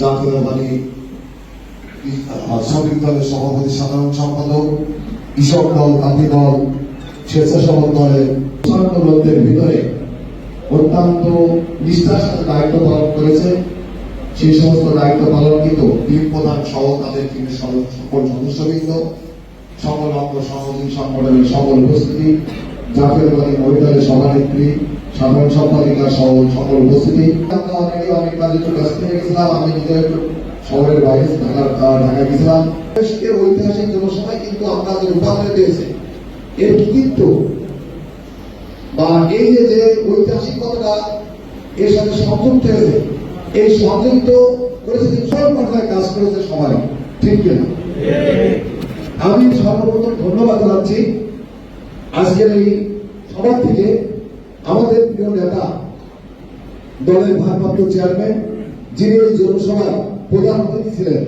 জাতীয়তাবাদী দলের সভাপতি, সাধারণ সম্পাদক, কৃষক দল, তাঁতি দল, স্বেচ্ছাসেবক দলের ভিতরে অত্যন্ত নিষ্ঠার সাথে দায়িত্ব পালন করেছে। সেই সমস্ত দায়িত্ব পালনকৃত টিম প্রধান সহ তাদের টিমের সকল সদস্যবৃন্দ, সকল অঙ্গ সহযোগী সংগঠনের সকল উপস্থিতি, জাতীয়তাবাদী মহিলাদের সভানেত্রী সাধারণ সম্পাদিকা সহ সকল উপস্থিতি। আমরা অনেকে কাজে ব্যস্ত হয়ে গেছিলাম আমি নিজে শহরের বাইরে ঢাকা আহ, ঢাকায় গেছিলাম এর ঐতিহাসিক জনসভায় কিন্তু আমরা যে রূপান্তর পেয়েছে এর কৃতিত্ব বা এই যে যে ঐতিহাসিকতাটা এর সাথে সংযুক্ত হয়েছে এই সংযুক্ত করেছে যে সব পর্যায়ে কাজ করেছে সবাই ঠিক কিনা? আমি সর্বপ্রথম ধন্যবাদ জানাচ্ছি। আজকের এই সবার থেকে আমাদের প্রিয় নেতা, দলের ভারপ্রাপ্ত চেয়ারম্যান, যিনি এই জনসভার প্রধান অতিথি ছিলেন,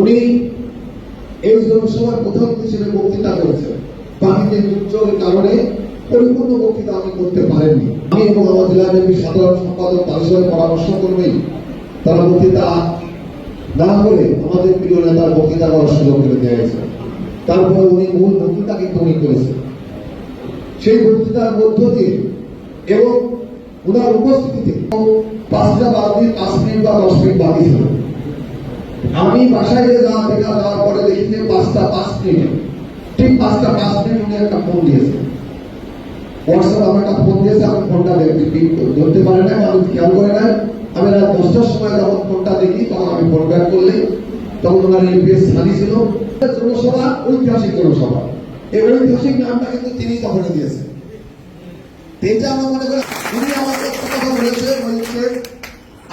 উনি এই জনসভার প্রধান হিসেবে বক্তৃতা করেছেন। বাকিতে দুর্যোগের কারণে পরিপূর্ণ বক্তৃতা আমি করতে পারেননি আমি এবং আমার জেলা বিএনপির সাধারণ সম্পাদক তাদের সঙ্গে পরামর্শ করবেই তারা বক্তৃতা না করে আমাদের প্রিয় নেতার বক্তৃতা করার সুযোগ করে দেওয়া হয়েছে তারপরে উনি মূল বক্তৃতা কিন্তু উনি করেছেন। সেই বক্তৃতার মধ্য দিয়ে এবং ওনার উপস্থিতিতে পাঁচটা বাদ দিয়ে পাঁচ মিনিট বা দশ মিনিট বাকি ছিল। আমি বাসায় যাওয়া দেখা যাওয়ার পরে দেখি যে পাঁচটা পাঁচ মিনিট। ঠিক পাঁচটা পাঁচ মিনিট উনি একটা ফোন দিয়েছে। হোয়াটসঅ্যাপ আমার একটা ফোন দিয়েছে, আমি ফোনটা দেখতে ধরতে পারে না আমি খেয়াল করে নাই। আমি রাত দশটার সময় যখন ফোনটা দেখি, তখন আমি ফোন ব্যাক করলে তখন ওনার এলপিএস স্থানী ছিল। জনসভা, ঐতিহাসিক জনসভা। এই ঐতিহাসিক নামটা কিন্তু তিনি তখন দিয়েছেন। এটা আমরা মনে করি আমাকে একটা কথা বলেছে বলেছে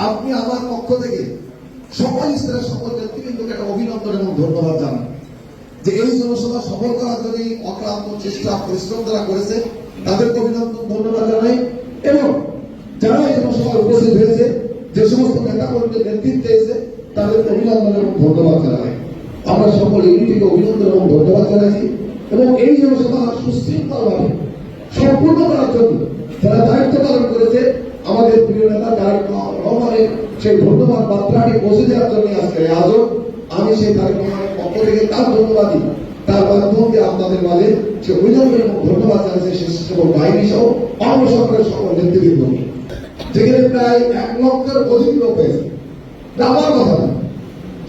আপনি আমার পক্ষ থেকে সকল স্তরের সকল নেতৃবৃন্দকে একটা অভিনন্দন এবং ধন্যবাদ জানান যে এই জনসভা সফল করার জন্য অক্লান্ত চেষ্টা, পরিশ্রম যারা করেছে, তাদেরকে অভিনন্দন, ধন্যবাদ জানাই। এবং যারা এই জনসভায় উপস্থিত হয়েছে, যে সমস্ত নেতা কর্মীদের নেতৃত্বে এসে তাদেরকে অভিনন্দন এবং ধন্যবাদ জানাই। আমরা সকল ইউনিটিকে অভিনন্দন এবং ধন্যবাদ জানাচ্ছি। এবং এই জনসভা সুশৃঙ্খলভাবে সম্পূর্ণ করার জন্য যারা দায়িত্ব পালন করেছে, আমাদের প্রিয় নেতা তারেক রহমানের সেই ধন্যবাদ মাত্রাটি পৌঁছে দেওয়ার জন্য আজকে আয়োজন। আমি সেই তারেক রহমানের পক্ষ থেকে তার ধন্যবাদই তার মাধ্যমে আপনাদের মাঝে সে এবং ধন্যবাদ জানাচ্ছে স্বেচ্ছাসেবক বাহিনী সহ অন্য সরকারের সকল নেতৃবৃন্দ। যেখানে প্রায় এক লক্ষের অধিক লোক হয়েছে। আমার কথা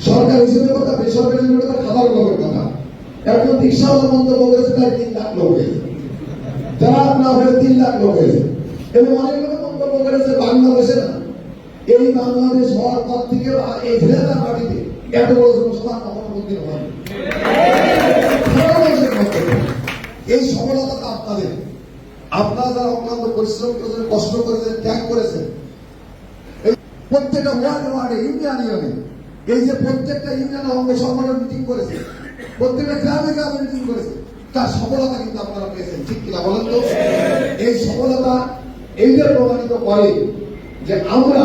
সরকার হিসেবে কথা, বেসরকারি হিসেবে কথা, খাবার কথা। এখন রিক্সাওয়ালা মন্তব্য করেছে প্রায় তিন লাখ লোক যারা না হয়ে তিন লাখ লোক এবং অনেক লোক মন্তব্য করেছে বাংলাদেশে এই বাংলাদেশ হওয়ার পর থেকে এই ঝিনাইদহ মাটিতে এত বড় জনসভা কখনো কোনদিন হয়নি। এই সফলতা আপনাদের। আপনারা যারা অক্লান্ত পরিশ্রম করেছেন, কষ্ট করেছেন, ত্যাগ করেছেন প্রত্যেকটা ওয়ার্ডে ওয়ার্ডে ইউনিয়ন ইউনিয়নে, এই যে প্রত্যেকটা ইউনিয়নে অঙ্গ সংগঠন মিটিং করেছে প্রত্যেকটা গ্রামে গ্রামে মিটিং করেছে। তার সফলতা কিন্তু আপনারা পেয়েছেন, ঠিক কিনা বলেন তো? এই সফলতা এইটা প্রমাণিত করে যে আমরা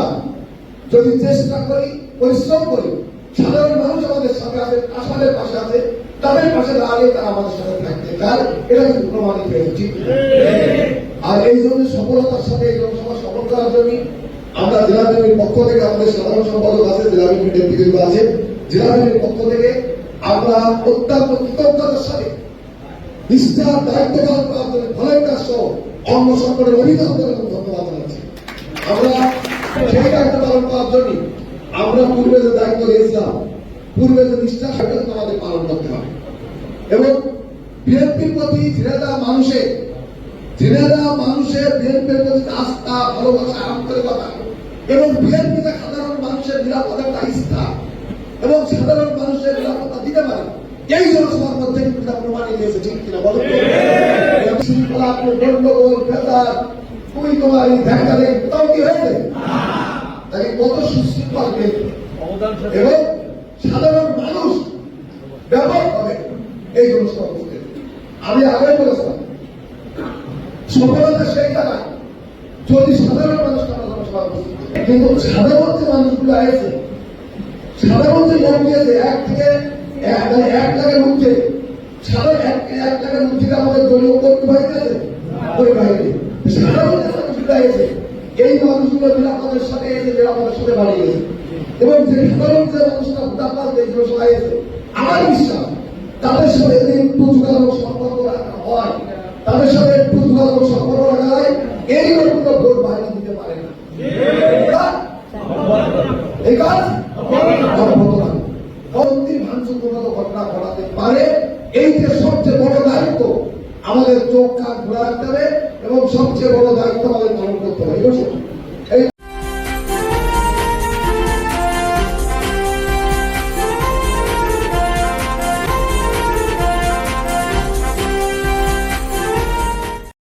যদি চেষ্টা করি, পরিশ্রম করি, সাধারণ মানুষ আমাদের সাথে আছে আসামের পাশে আছে, তাদের পাশে দাঁড়িয়ে তারা আমাদের সাথে থাকতে চায়, এটা কিন্তু প্রমাণিত হয়েছে আর এই জন্য সফলতার সাথে এই জনসভা সফল করার জন্য আমরা জেলা পক্ষ থেকে আমাদের সাধারণ সম্পাদক আছে, জেলা বিএনপির নেতৃবৃন্দ আছে, জেলা পক্ষ থেকে আমরা অত্যন্ত কৃতজ্ঞতার সাথে নিষ্ঠার দায়িত্ব পালন করার জন্য ভলেন্টার সহ অঙ্গ সংকটের অভিনন্দন ধন্যবাদ জানাচ্ছি। আমরা সেই দায়িত্ব পালন করার জন্য আমরা পূর্বে যে দায়িত্ব নিয়েছিলাম, পূর্বে যে নিষ্ঠা সেটা আমাদের পালন করতে হবে। এবং বিএনপির প্রতি ঝিনাইদহ মানুষের ঝিনাইদহ মানুষের বিএনপির প্রতি আস্থা, ভালোবাসা, আন্তরিকতা এবং বিএনপিতে সাধারণ মানুষের নিরাপত্তা ইচ্ছা এবং সাধারণ মানুষের নিরাপত্তা দিতে পারে। এই জনসভার মধ্যে কিন্তু হয়েছে ঠিক কিনা? শৃঙ্খলা গন্ডগোল তুই তোমার এই দেখা দেখ তাও কি হয়েছে? কত সুশৃঙ্খল এবং সাধারণ মানুষ ব্যবহার করে এই জনসভা করতে আমি আগে বলেছিলাম সফলতা সেইটা না যদি সাধারণ মানুষ জনসভা কিন্তু সাধারণ যে মানুষগুলো আছে সাধারণ মানে এক লাখের উঠছে সাধারণ এক এক লাখের উঠছে আমাদের দলীয় কর্মী বাহিনী আছে সাধারণ সাথে এসে সাথে বাড়ি গেছে। এবং যে বিতরণ যে মানুষটা তাদের সাথে যদি একটু যোগাযোগ সম্পর্ক রাখা হয়। তাদের সাথে একটু যোগাযোগ সম্পর্ক রাখা হয়। এই বাইরে দিতে পারে না এই কাজ পরবর্তী ঘটনা ঘটাতে পারে, এই যে সবচেয়ে বড় দায়িত্ব আমাদের চোখ, কান খোলা রাখতে হবে এবং সবচেয়ে বড় দায়িত্ব আমাদের পালন করতে হবে